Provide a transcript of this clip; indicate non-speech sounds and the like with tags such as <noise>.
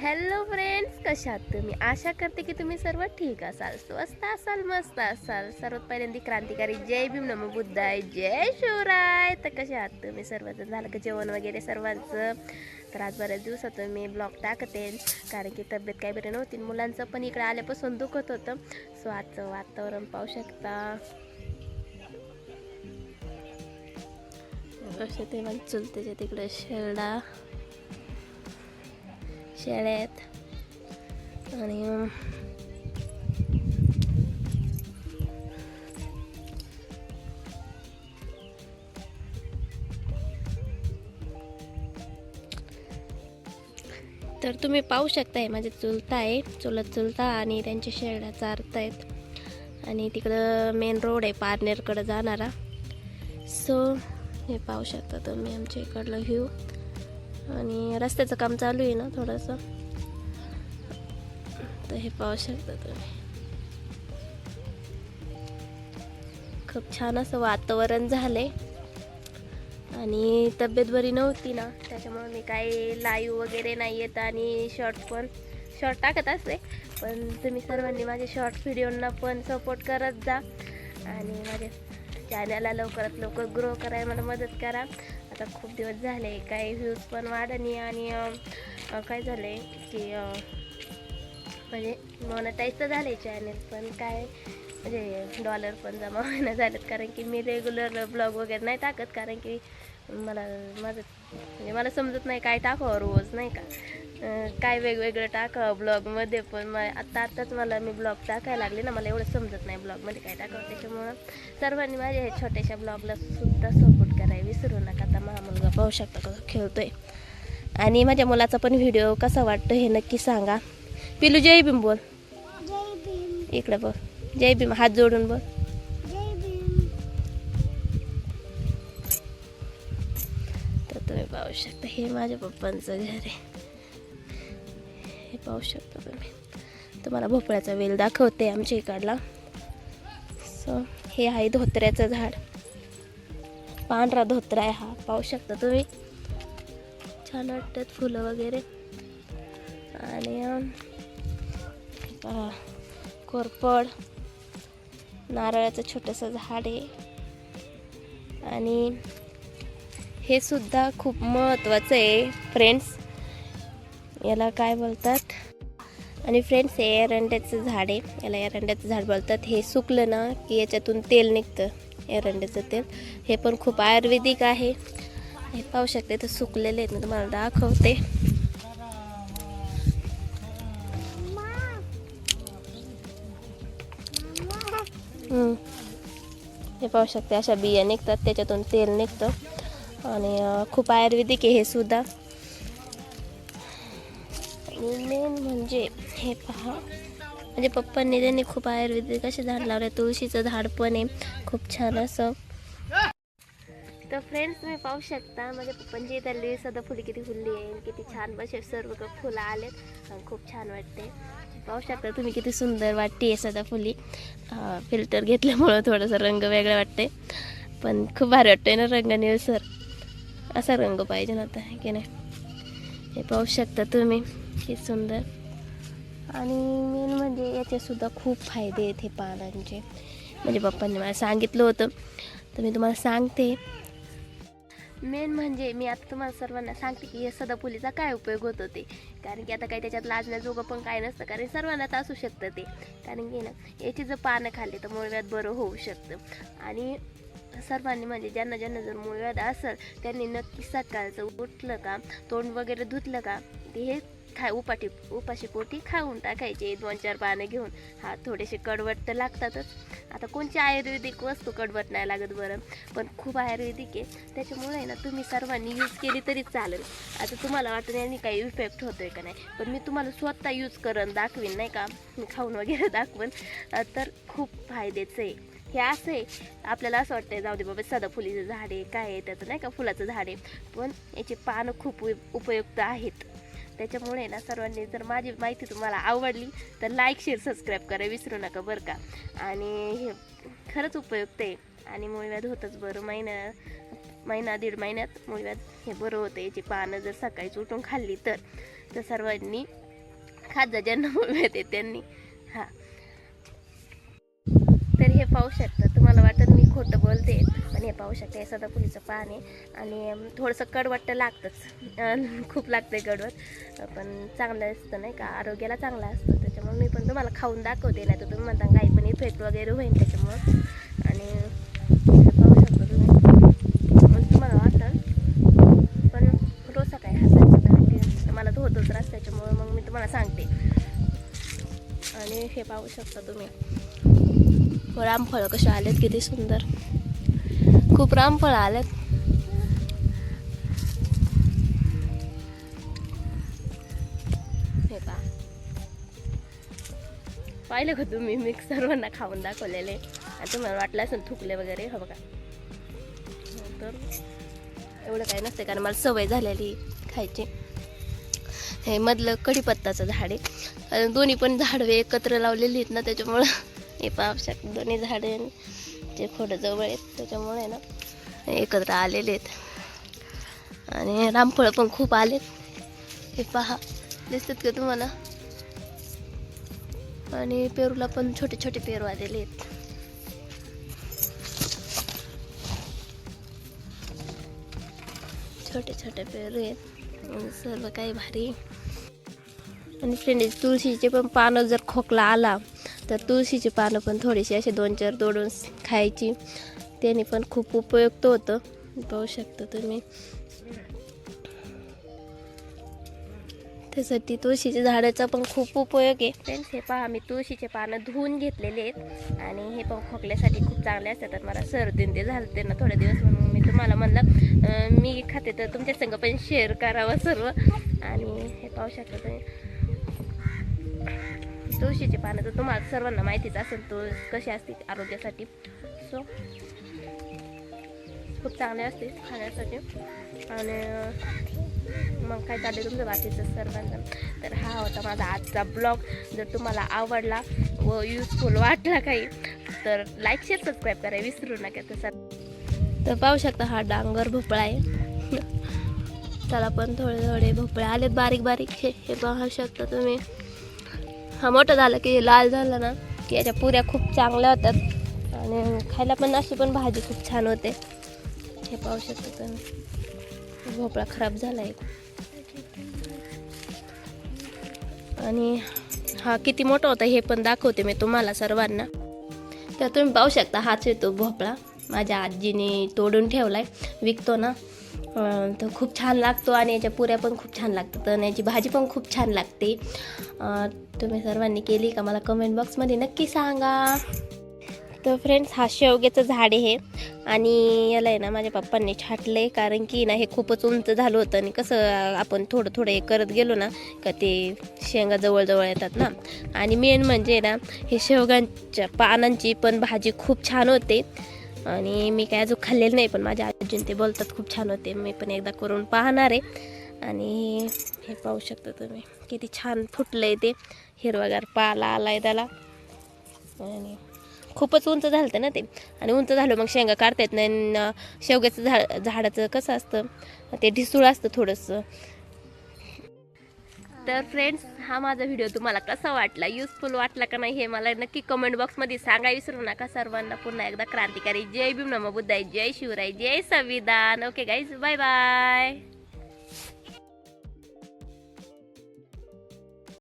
Hello friends कशा आहात तुम्ही? आशा करते की तुम्ही सर्व ठीक असाल. स्वस्त असाल मस्त असाल. सर्वात पहिल्यांदा क्रांतिकारी जय भीम नम बुद्धाय जय शिवराय. तर कसे आहात तुम्ही? सर्वजण झालं का जेवण वगैरे सर्वांचं? तर आज बऱ्याच दिवसातून मी ब्लॉग टाकते. कारण की तब्येत काही बरी नव्हती मुलांचं पण इकडे आल्यापासून दुखत होतं. सो आजचं वातावरण पाहू शकता. असे ते मला चुलतेच्या तिकडे शेरडा. शेळ्या आहेत आणि तर तुम्ही पाहू शकताय माझे चुलता आहे. चुलत चुलता आणि त्यांच्या शेळ्या चारत आहेत. आणि तिकडं मेन रोड आहे पारनेरकडं जाणारा. सो हे पाहू शकता तुम्ही आमच्या इकडलं व्ह्यू आणि रस्त्याचं काम चालू आहे ना थोडंसं. तर हे पाहू शकता तुम्ही. खूप छान असं वातावरण झालंय. आणि तब्येत बरी नव्हती ना त्याच्यामुळे मी काही लाईव्ह वगैरे नाही येत आणि शॉर्ट पण शॉर्ट टाकत असते. पण तुम्ही सर्वांनी माझ्या शॉर्ट व्हिडिओंना पण सपोर्ट करत जा. आणि माझ्या चॅनलला लवकरात लवकर ग्रो करायला मला मदत करा. आता खूप दिवस झाले काही व्ह्यूज पण वाढणी आणि काय झालं आहे की म्हणजे मोनटाईज तर झाले चॅनल पण काय म्हणजे डॉलर पण जमा होईना झालेत. कारण की मी रेग्युलर ब्लॉग वगैरे नाही टाकत कारण की मला माझं म्हणजे मला समजत नाही काय टाकावं रोज नाही का? काय वेगवेगळं टाकावं ब्लॉगमध्ये पण मग आत्ता आत्ताच मला मी ब्लॉग टाकायला लागले ना मला एवढं समजत नाही ब्लॉगमध्ये काय टाकावं. त्याच्यामुळं सर्वांनी माझ्या ह्या छोट्याशा ब्लॉगला सुद्धा सपोर्ट करायला विसरू नका. आता माझा मुलगा पाहू शकता कसं खेळतोय. आणि माझ्या मुलाचा पण व्हिडिओ कसा वाटतो हे नक्की सांगा. पिलू जय भीम बोल. इकडे बघ. जय भीम हात जोडून बघ पाहू शकता हे माझ्या पप्पांचं घर आहे. हे पाहू शकता तुम्ही. तुम्हाला भोपळ्याचा वेल दाखवते आमच्या इकडला. सो हे आहे धोत्र्याचं झाड. पांढरा धोत्रा आहे हा. पाहू शकता तुम्ही. छान वाटतात फुलं वगैरे. आणि अं, कोरपड नारळाचं छोटंसं झाड आहे. आणि हे सुद्धा खूप महत्त्वाचं आहे फ्रेंड्स याला काय बोलतात? आणि फ्रेंड्स हे एरंड्याचं झाड आहे. याला एरंड्याचं झाड बोलतात. हे सुकलं ना की याच्यातून तेल निघतं एरंड्याचं तेल. हे पण खूप आयुर्वेदिक आहे. हे पाहू शकते तर सुकलेले आहेत. मी तुम्हाला दाखवते. हे पाहू शकते अशा बिया निघतात त्याच्यातून तेल निघतं. आणि खूप आयुर्वेदिक आहे हे सुद्धा. आणि मेन म्हणजे हे पहा. म्हणजे पप्पांनी त्यांनी खूप आयुर्वेदिक असे झाड लावले. तुळशीचं झाड पण आहे. खूप छान असं. तर फ्रेंड्स तुम्ही पाहू शकता. माझ्या पप्पांची इथली सदाफुली किती फुलली आहे. किती छान बसे सर्व क- फुलं आलेत खूप छान वाटते. पाहू शकता तुम्ही किती सुंदर वाटते आहे सदाफुली फिल्टर घेतल्यामुळं थोडंसं रंग वेगळं वाटते पण खूप भारी वाटतंय ना रंग निळसर असा रंग पाहिजे ना आता की नाही? हे पाहू शकता तुम्ही किती सुंदर. आणि मेन म्हणजे याचेसुद्धा खूप फायदे आहेत हे पानांचे. म्हणजे पप्पांनी मला सांगितलं होतं तर मी तुम्हाला सांगते. मेन म्हणजे मी आता तुम्हाला सर्वांना सांगते की या सदाफुलीचा काय उपयोग होतो ते. कारण की आता काही त्याच्यात लाजण्याजोगं पण काय नसतं कारण सर्वांनाच असू शकतं ते. कारण की ना याची जर पानं खाल्ली तर मुळव्यात बरं होऊ शकतं. आणि सर्वांनी म्हणजे ज्यांना ज्यांना जर मुळव्याध असेल त्यांनी नक्की सकाळचं उठलं का तोंड वगैरे धुतलं का ते हे खा उपाटी उपाशी पोटी खाऊन टाकायचे दोन चार पानं घेऊन. हा थोडेसे कडवट तर लागतातच. आता कोणची आयुर्वेदिक वस्तू कडवट नाही लागत बरं. पण खूप आयुर्वेदिक आहे. त्याच्यामुळे आहे ना तुम्ही सर्वांनी यूज केली तरी चालेल. आता तुम्हाला वाटतं यांनी काही इफेक्ट होतो आहे का नाही. पण मी तुम्हाला स्वतः यूज करून दाखवीन नाही का? मी खाऊन वगैरे दाखवेन. तर खूप फायद्याचं आहे. हे असं. आहे आपल्याला असं वाटतं जाऊ दे बाबा सदाफुलीचं झाड आहे काय आहे त्याचं नाही का फुलाचं झाड आहे. पण याचे पानं खूप उप- उपयुक्त आहेत. त्याच्यामुळे ना सर्वांनी जर माझी माहिती तुम्हाला आवडली तर लाईक शेअर सबस्क्राईब करा विसरू नका बरं का. आणि हे खरंच उपयुक्त आहे. आणि मुळव्याध होतंच बरं महिना महिना दीड महिन्यात मुळव्याध हे बरं होतं याची पानं जर सकाळीच उठून खाल्ली तर तर सर्वांनी खात जा ज्यांना आहे त्यांनी. पाहू शकता. तुम्हाला वाटत मी खोटं बोलते पण हे पाहू शकता हे सदाफुलीचं पान आहे. आणि थोडंसं कडवट लागतंच. खूप खूप आहे कडवट. पण चांगलं असतं नाही का? आरोग्याला चांगलं असतं. त्याच्यामुळे मी पण तुम्हाला खाऊन दाखवते नाही तर तुम्ही म्हणता काही पण इफेक्ट वगैरे होईल त्याच्यामुळं. आणि पाहू शकता तुम्ही. मग तुम्हाला वाटतं पण रोज सकाळी हसायचं मला तो होतोच त्रास त्याच्यामुळं मग मी तुम्हाला सांगते. आणि हे पाहू शकता तुम्ही. रामफळं कसे आलेत किती सुंदर. खूप रामफळं आलेत. हे का पाहिलं का तुम्ही? मिक्स सर्वांना खाऊन दाखवलेले. आणि तुम्हाला वाटलं असेल थुकले वगैरे हो बघा. तर एवढं काही नसते कारण मला सवय झालेली खायची. हे मधलं कढीपत्ताचं झाड आहे. दोन्ही पण झाडं एकत्र लावलेली आहेत ना त्याच्यामुळं हे पाहू शकता दोन्ही झाडे जे थोडं जवळ आहेत त्याच्यामुळे ना एकत्र आलेले आहेत. आणि रामफळं पण खूप आलेत. हे पहा दिसतात का तुम्हाला? आणि पेरूला पण छोटे छोटे पेरू आलेले आहेत. छोटे छोटे पेरू आहेत. सर्व काही भारी. आणि फ्रेंड तुळशीचे पण पानं जर खोकला आला तर तुळशीची पानं पण थोडीशी असे दोन चार तोडून खायची. त्याने पण खूप उपयुक्त होतं. पाहू शकता तुम्ही. त्यासाठी तुळशीच्या झाडाचा पण खूप उपयोग आहे. फ्रेंड्स हे पहा मी तुळशीचे पानं धुवून घेतलेले आहेत. आणि हे पण खोकल्यासाठी खूप चांगले असतात. तर मला सर्दी ते झालं ते ना थोडे दिवस म्हणून मी तुम्हाला म्हणलं मी खाते तर तुमच्या संग पण शेअर करावं सर्व. आणि हे पाहू शकता तुम्ही. तुळशीचे पानं तर तुम्हाला सर्वांना माहितीच असेल तुळस कशी असते आरोग्यासाठी. सो खूप चांगले असते खाण्यासाठी. आणि मग काय चाललं तुमचं बाकीचं सर्वांना तर हा होता माझा आजचा ब्लॉग. जर तुम्हाला आवडला व युजफुल वाटला काही तर लाईक शेअर सबस्क्राईब करा विसरू नका. तसं तर पाहू शकता हा डांगर भोपळा आहे. <laughs> त्याला पण थोडे थोडे भोपळे आलेत बारीक बारीक. हे हे पाहू शकता तुम्ही. हा मोठं झालं की लाल झालं ना की याच्या पुऱ्या खूप चांगल्या होतात आणि खायला पण अशी पण भाजी खूप छान होते. हे पाहू शकतो तुम्ही. भोपळा खराब झाला आहे आणि हा किती मोठा होता हे पण दाखवते मी तुम्हाला सर्वांना. तर तुम्ही पाहू शकता हाच येतो भोपळा. माझ्या आजीने तोडून ठेवला आहे विकतो ना. तर खूप छान लागतो आणि याच्या पुऱ्या पण खूप छान लागतात आणि याची भाजी पण खूप छान लागते. तुम्ही सर्वांनी केली का मला कमेंट बॉक्समध्ये नक्की सांगा. तर फ्रेंड्स हा शेवग्याचं झाड आहे आणि याला आहे ना माझ्या पप्पांनी छाटलं आहे कारण की ना हे खूपच उंच झालं होतं आणि कसं आपण थोडं थोडं हे करत गेलो ना का ते शेंगा जवळजवळ येतात ना. आणि मेन म्हणजे ना हे शेवगांच्या पानांची पण भाजी खूप छान होते. आणि मी काय अजून खाल्लेलं नाही पण माझ्या आजीन ते बोलतात खूप छान होते मी पण एकदा करून पाहणार आहे. आणि हे पाहू शकता तुम्ही किती छान फुटलं आहे ते हिरवागार पाला आला आहे त्याला. आणि खूपच उंच झालं ना ते. आणि उंच झालं मग शेंगा काढता येत नाही. शेवग्याचं झाड झाडाचं कसं असतं ते ढिसूळ असतं थोडंसं. तर फ्रेंड्स हा माझा व्हिडिओ तुम्हाला कसा वाटला? युजफुल वाटला का नाही हे मला नक्की कमेंट बॉक्समध्ये सांगा विसरू नका. सर्वांना पुन्हा एकदा क्रांतिकारी जय भीम नमो बुद्धाय जय शिवराय जय संविधान. Okay guys bye bye